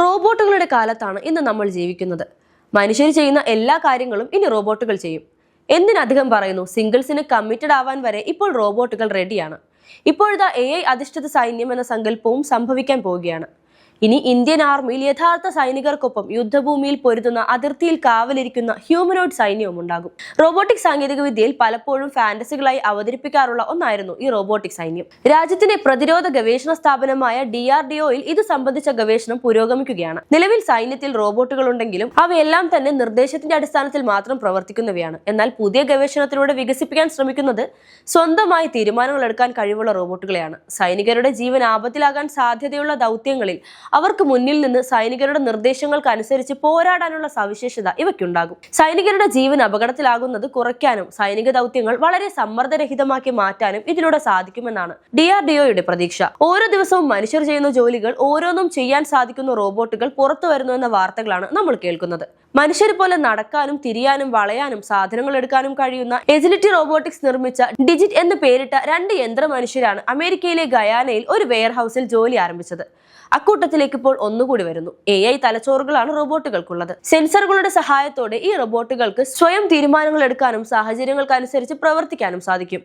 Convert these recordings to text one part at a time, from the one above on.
റോബോട്ടുകളുടെ കാലത്താണ് ഇന്ന് നമ്മൾ ജീവിക്കുന്നത്. മനുഷ്യർ ചെയ്യുന്ന എല്ലാ കാര്യങ്ങളും ഇനി റോബോട്ടുകൾ ചെയ്യും. എന്തിനധികം പറയുന്നു? സിംഗിൾസിന് കമ്മിറ്റഡ് ആവാൻ വരെ ഇപ്പോൾ റോബോട്ടുകൾ റെഡിയാണ് ഇപ്പോഴത്തെ എ ഐ അധിഷ്ഠിത സൈന്യം എന്ന സങ്കല്പവും സംഭവിക്കാൻ പോവുകയാണ്. ഇനി ഇന്ത്യൻ ആർമിയിൽ യഥാർത്ഥ സൈനികർക്കൊപ്പം യുദ്ധഭൂമിയിൽ പൊരുതുന്ന അതിർത്തിയിൽ കാവലിരിക്കുന്ന ഹ്യൂമനോയിഡ് സൈന്യവും ഉണ്ടാകും. റോബോട്ടിക് സാങ്കേതികവിദ്യയിൽ പലപ്പോഴും ഫാന്റസികളായി അവതരിപ്പിക്കാറുള്ള ഒന്നായിരുന്നു ഈ റോബോട്ടിക് സൈന്യം. രാജ്യത്തിന്റെ പ്രതിരോധ ഗവേഷണ സ്ഥാപനമായ ഡി ആർ ഡി ഒയിൽ ഇത് സംബന്ധിച്ച ഗവേഷണം പുരോഗമിക്കുകയാണ്. നിലവിൽ സൈന്യത്തിൽ റോബോട്ടുകൾ ഉണ്ടെങ്കിലും അവയെല്ലാം തന്നെ നിർദ്ദേശത്തിന്റെ അടിസ്ഥാനത്തിൽ മാത്രം പ്രവർത്തിക്കുന്നവയാണ്. എന്നാൽ പുതിയ ഗവേഷണത്തിലൂടെ വികസിപ്പിക്കാൻ ശ്രമിക്കുന്നത് സ്വന്തമായി തീരുമാനങ്ങൾ എടുക്കാൻ കഴിവുള്ള റോബോട്ടുകളെയാണ്. സൈനികരുടെ ജീവൻ ആപത്തിലാകാൻ സാധ്യതയുള്ള ദൗത്യങ്ങളിൽ അവർക്ക് മുന്നിൽ നിന്ന് സൈനികരുടെ നിർദ്ദേശങ്ങൾക്കനുസരിച്ച് പോരാടാനുള്ള സവിശേഷത ഇവയ്ക്കുണ്ടാകും. സൈനികരുടെ ജീവൻ അപകടത്തിലാകുന്നത് കുറയ്ക്കാനും സൈനിക ദൗത്യങ്ങൾ വളരെ സമ്മർദ്ദരഹിതമാക്കി മാറ്റാനും ഇതിലൂടെ സാധിക്കുമെന്നാണ് ഡി ആർ ഡി ഒയുടെ പ്രതീക്ഷ. ഓരോ ദിവസവും മനുഷ്യർ ചെയ്യുന്ന ജോലികൾ ഓരോന്നും ചെയ്യാൻ സാധിക്കുന്ന റോബോട്ടുകൾ പുറത്തു വരുന്നു എന്ന വാർത്തകളാണ് നമ്മൾ കേൾക്കുന്നത്. മനുഷ്യരെ പോലെ നടക്കാനും തിരിയാനും വളയാനും സാധനങ്ങൾ എടുക്കാനും കഴിയുന്ന എജിലിറ്റി റോബോട്ടിക്സ് നിർമ്മിച്ച ഡിജിറ്റ് എന്ന് പേരിട്ട രണ്ട് യന്ത്ര മനുഷ്യരാണ് അമേരിക്കയിലെ ഗയാനയിൽ ഒരു വെയർ ഹൗസിൽ ജോലി ആരംഭിച്ചത്. അക്കൂട്ടത്തിലേക്ക് ഇപ്പോൾ ഒന്നുകൂടി വരുന്നു. എ ഐ തലച്ചോറുകളാണ് റോബോട്ടുകൾക്കുള്ളത്. സെൻസറുകളുടെ സഹായത്തോടെ ഈ റോബോട്ടുകൾക്ക് സ്വയം തീരുമാനങ്ങൾ എടുക്കാനും സാഹചര്യങ്ങൾക്കനുസരിച്ച് പ്രവർത്തിക്കാനും സാധിക്കും.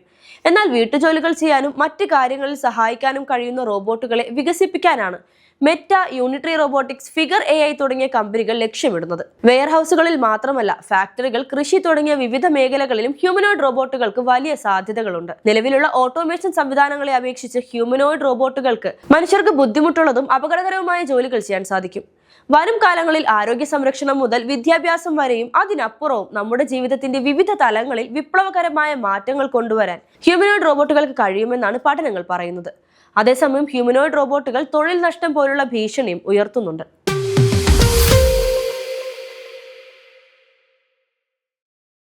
എന്നാൽ വീട്ടുജോലികൾ ചെയ്യാനും മറ്റ് കാര്യങ്ങളിൽ സഹായിക്കാനും കഴിയുന്ന റോബോട്ടുകളെ വികസിപ്പിക്കാനാണ് Meta Unitree robotics Figure A തുടങ്ങിയ കമ്പനികൾ ലക്ഷ്യമിടുന്നത്. വെയർ ഹൗസുകളിൽ മാത്രമല്ല ഫാക്ടറികൾ കൃഷി തുടങ്ങിയ വിവിധ മേഖലകളിലും ഹ്യൂമനോയിഡ് റോബോട്ടുകൾക്ക് വലിയ സാധ്യതകളുണ്ട്. നിലവിലുള്ള ഓട്ടോമേഷൻ സംവിധാനങ്ങളെ അപേക്ഷിച്ച് ഹ്യൂമനോയിഡ് റോബോട്ടുകൾക്ക് മനുഷ്യർക്ക് ബുദ്ധിമുട്ടുള്ളതും അപകടകരവുമായ ജോലികൾ ചെയ്യാൻ സാധിക്കും. വരും കാലങ്ങളിൽ ആരോഗ്യ സംരക്ഷണം മുതൽ വിദ്യാഭ്യാസം വരെയും അതിനപ്പുറവും നമ്മുടെ ജീവിതത്തിന്റെ വിവിധ തലങ്ങളിൽ വിപ്ലവകരമായ മാറ്റങ്ങൾ കൊണ്ടുവരാൻ ഹ്യൂമനോയിഡ് റോബോട്ടുകൾക്ക് കഴിയുമെന്നാണ് പഠനങ്ങൾ പറയുന്നത്. അതേസമയം ഹ്യൂമനോയിഡ് റോബോട്ടുകൾ തൊഴിൽ നഷ്ടം പോലുള്ള ഭീഷണിയും ഉയർത്തുന്നുണ്ട്.